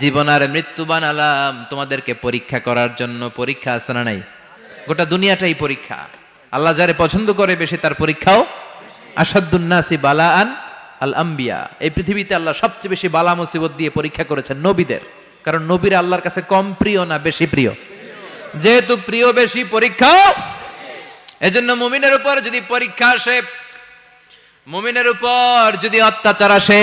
জীবন আর মৃত্যু বানালাম, তোমাদেরকে পরীক্ষা করার জন্য পরীক্ষা আছে না নাই? গোটা দুনিয়াটাই পরীক্ষা। আল্লাহ যারে পছন্দ করে বেশি তার পরীক্ষাও আসাদুন্নাসি বালা আন আল আম্বিয়া এই পৃথিবীতে আল্লাহ সবচেয়ে বেশি বালা মুসিবত দিয়ে পরীক্ষা করেছেন নবীদের। কারণ নবীর আল্লাহর কাছে কম প্রিয় না বেশি প্রিয়? যেহেতু প্রিয় বেশি, পরীক্ষাও এজন্য মুমিনের উপর যদি পরীক্ষা আসে, মুমিনের উপর যদি অত্যাচার আসে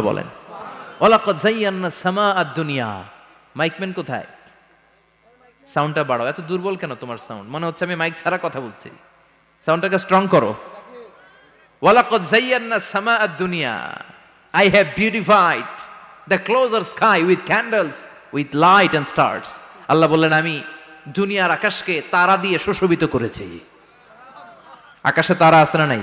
বলেন। ওয়ালাকাদ যায়্যানা সামাআদ দুনিয়া। মাইকম্যান কোথায়? সাউন্ডটা এত দুর্বল কেন তোমার সাউন্ড? মনে হচ্ছে আমি মাইক কথা বলছি। স্ট্রং করো। ওয়ালাকাদ যায়্যানা সামাআদ দুনিয়া। I beautified sky candles light and আল্লাহ বললেন, আমি দুনিয়ার আকাশকে তারা দিয়ে সুশোভিত করেছি। আকাশে তারা আছে না নাই?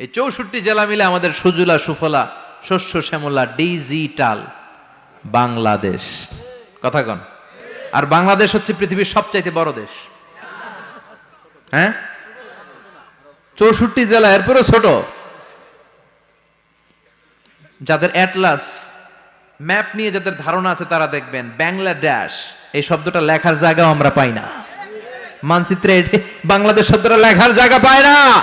এই চৌষট্টি জেলা মিলে আমাদের সুজুলা, সুফলা, শস্য, শ্যামলা, ডিজিটাল বাংলাদেশ। কথা কন। আর বাংলাদেশ হচ্ছে পৃথিবীর সবচাইতে বড় দেশ। হ্যাঁ? চৌষট্টি জেলা এরপরে ছোট। যাদের অ্যাটলাস ম্যাপ নিয়ে যাদের ধারণা আছে তারা দেখবেন, বাংলাদেশ। এই শব্দটা লেখার জায়গাও আমরা পাই না। মানচিত্রে বাংলাদেশ শব্দটা লেখার জায়গা পায় না।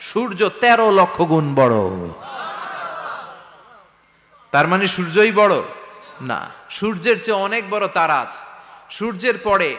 সূর্য তেরো লক্ষ গুণ বড়। তার মানে সূর্যই বড়? না, সূর্যের চেয়ে অনেক বড় তারা আছে। সূর্যের পরে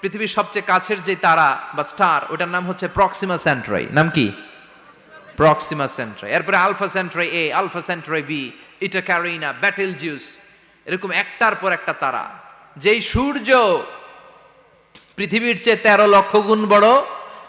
পৃথিবীর সবচেয়ে কাছের যে তারা বা স্টার, ওটার নাম হচ্ছে প্রক্সিমা সেন্ট্রাই। নাম কি? Proxima Centauri. এরপরে Alpha Centauri A, Alpha Centauri B, Eta Carinae Betelgeuse, এরকম একটার পর একটা তারা। যেই সূর্য পৃথিবীর চেয়ে তেরো লক্ষ গুণ বড়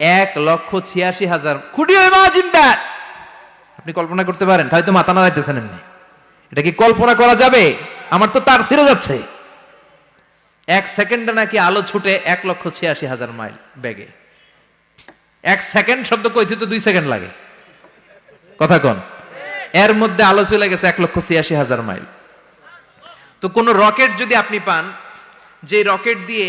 এক লক্ষ ছিয়াশি হাজার। দ্যাট আপনি কল্পনা করতে পারেন হয়তো মাথা নাড়াইতেছেন এমনি। এটা কি কল্পনা করা যাবে? আমার তো তার ছিঁড়ে যাচ্ছে। এক সেকেন্ডে নাকি আলো ছুটে এক লক্ষ ছিয়াশি হাজার মাইল ব্যাগে এক সেকেন্ড শব্দ কইতে তো দুই সেকেন্ড লাগে। কথা কোন। এর মধ্যে আলো চলে গেছে এক লক্ষ ছিয়াশি হাজার মাইল। তো কোন রকেট যদি আপনি পান যে রকেট দিয়ে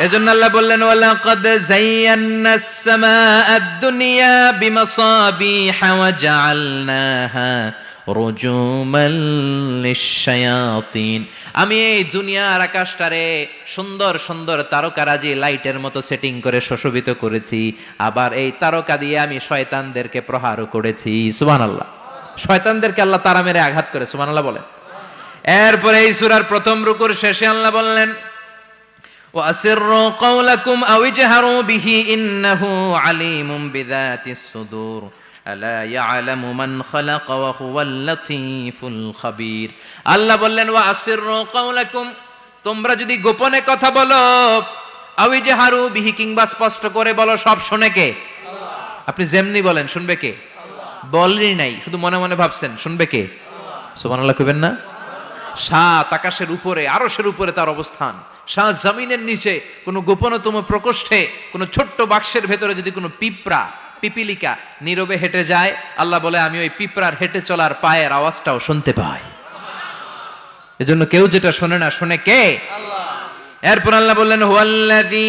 এজন্য আল্লাহ বললেন, ওয়ালাকাদ যায়্যানা আস-সামাআ আদ-দুনিয়া বিমাসাবিহা ওয়া জাআলনাহা রুজুমান লিশ-শায়াতিন। আমি এই দুনিয়ার আকাশটারে সুন্দর সুন্দর তারকারাজি লাইটের মতো সেটিং করে সুশোভিত করেছি। আবার এই তারকা দিয়ে আমি শয়তানদেরকে প্রহারও করেছি। সুবহানাল্লাহ। শয়তানদেরকে আল্লাহ তারা মেরে আঘাত করে, সুবহানাল্লাহ বলেন। এরপরে এই সুরার প্রথম রুকুর শেষে আল্লাহ বললেন وأسروا قولكم أو اجهروا به إنه عليم بذات الصدور ألا يعلم من خلق وهو اللطيف الخبير আল্লাহ বললেন وأسروا قولكم তোমরা যদি গোপনে কথা বলো আও ইজহারু বিহি কিংবা স্পষ্ট করে বলো সব শুনে কে আপনি যেমনি বলেন শুনবে কে বলেনই নাই শুধু মনে মনে ভাবছেন শুনবে কে সুবহানাল্লাহ কইবেন না সাত আকাশের উপরে আরশের উপরে তার অবস্থান শাহ জামিনের নিচে কোনো গোপনতম প্রকোষ্ঠে কোনো ছোট্ট বাক্সের ভেতরে যদি কোনো পিঁপড়া পিপিলিকা নীরবে হেঁটে যায় আল্লাহ বলে আমি ওই পিঁপড়ার হেঁটে চলার পায়ের আওয়াজটাও শুনতে পাই। এজন্য কেউ যেটা শোনে না শোনে কে? এরপর আল্লাহ বললেন হুয়াল্লাযী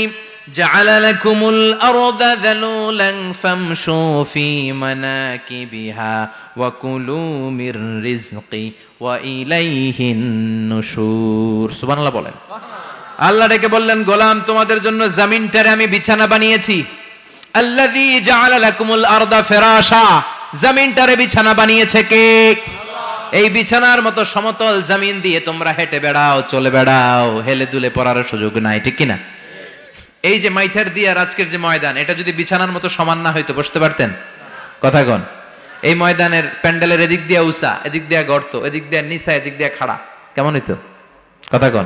ওয়া ইলাইহিন বলেন। আল্লাহ ডেকে বললেন, গোলাম, তোমাদের জন্য জমিনটারে আমি বিছানা বানিয়েছি। আল্লাযী জাআলা লাকুমুল আরদা ফিরাশা। জমিনটারে বিছানা বানিয়েছে কে? এই বিছানার মতো সমতল জমিন দিয়ে তোমরা হেঁটে বেড়াও, চলে বেড়াও। হেলে দুলে পড়ার সুযোগ নাই, ঠিক কিনা? এই যে মাইথার দিয়ার আজকের যে ময়দান, এটা যদি বিছানার মতো সমান না হইতো, বসতে পারতেন? কথা কন। এই ময়দানের প্যান্ডেলের এদিক দিয়ে উষা এদিক দিয়ে গর্ত, এদিক দিয়ে নিচা, এদিক দিয়ে খাড়া। কেমন হইতো? কথা কন।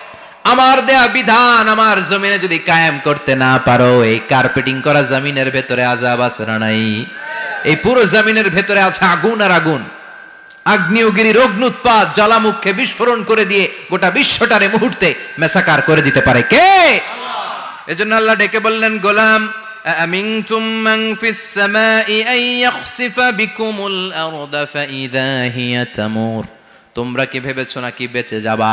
আমার দেয়া বিধান আমার জমিনে যদি কায়েম করতে না পারো এই কার্পেটিং করা জমিনের ভেতরে আজাব আছে না নাই এই পুরো জমিনের ভেতরে আছে আগুন আর আগুন আগ্নেয়গিরির অগ্নুৎপাত জ্বালামুখে বিস্ফোরণ করে দিয়ে গোটা বিশ্বটারে মুহূর্তে মেসাকার করে দিতে পারে কে এজন্য আল্লাহ ডেকে বললেন গোলাম أأمنتم من في السماء أن يخسف بكم الأرض فإذا هي تمور তোমরা কি ভেবেছো নাকি বেঁচে যাবা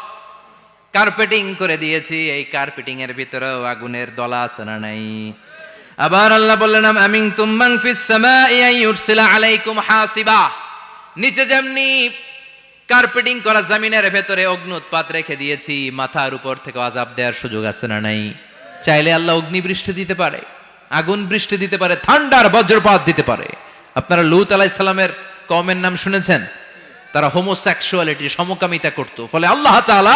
কার্পেটিং করে দিয়েছি, এই কার্পেটিং এর ভিতরেও আগুনের দলা আছে না নাই? আবার আল্লাহ বললেন আমিন তুম্বাং ফিস সামাই ইউরসিলা আলাইকুম হাসিবা। নিচে যেমনি কার্পেটিং করা জমিনের ভেতরে অগ্নি উৎপাত রেখে দিয়েছি, মাথার উপর থেকে আজাব দেওয়ার সুযোগ আছে না নাই? চাইলে আল্লাহ অগ্নি বৃষ্টি দিতে পারে, আগুন বৃষ্টি দিতে পারে, ঠান্ডার বজ্রপাত দিতে পারে। আপনারা লুত আলাইহিস সালামের কমের নাম শুনেছেন? তারা হোমোসেক্সুয়ালিটি সমকামিতা করত। ফলে আল্লাহ তাআলা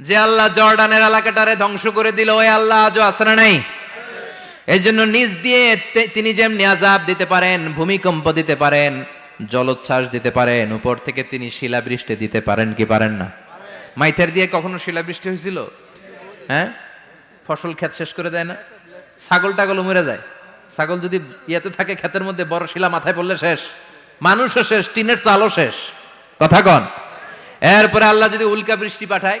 যে আল্লাহ জর্ডানের এলাকাটারে ধ্বংস করে দিল, ওই আল্লাহ আজও না নাই? এই জন্য নিজ দিয়ে তিনি যেমনি আজাব দিতে পারেন, ভূমিকম্প দিতে পারেন, জলোচ্ছ্বাস দিতে পারেন, উপর থেকে তিনি শিলাবৃষ্টি দিতে পারেন কি পারেন না? মাইথের দিয়ে কখনো শিলাবৃষ্টি হয়েছিল? হ্যাঁ? ফসল ক্ষেত শেষ করে দেয় না? ছাগল টাগল মরে যায়। ছাগল যদি ইয়েতে থাকে, ক্ষেতের মধ্যে বড় শিলা মাথায় পড়লে শেষ। মানুষও শেষ, টিনের চালও শেষ। কথা কন। এরপরে আল্লাহ যদি উল্কা বৃষ্টি পাঠায়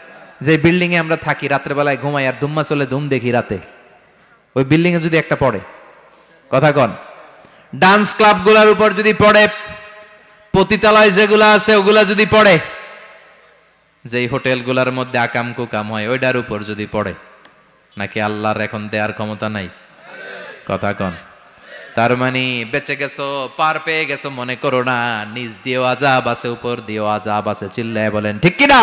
যে বিল্ডিং এ আমরা থাকি, রাত্রেবেলায় ঘুমাই আর ধুম্মা চলে, ধুম দেখি রাতে। ওই বিল্ডিং এ যদি একটা পড়ে, কথা কন। ডান্স ক্লাবগুলোর উপর যদি পড়ে, পতিতালয় যেগুলো আছে, ওগুলা যদি পড়ে, যেই হোটেলগুলোর মধ্যে আকাম কুকাম হয় ওইটার উপর যদি পড়ে, নাকি আল্লাহর এখন দেয়ার ক্ষমতা নাই? কথা কন। তার মানে বেঁচে গেছো, পার পেয়ে গেছো, মনে করো না, নিজ দিয়েও আজাব আছে, উপর দিয়েও আজাব আছে, চিল্লায় বলেন, ঠিক কিনা?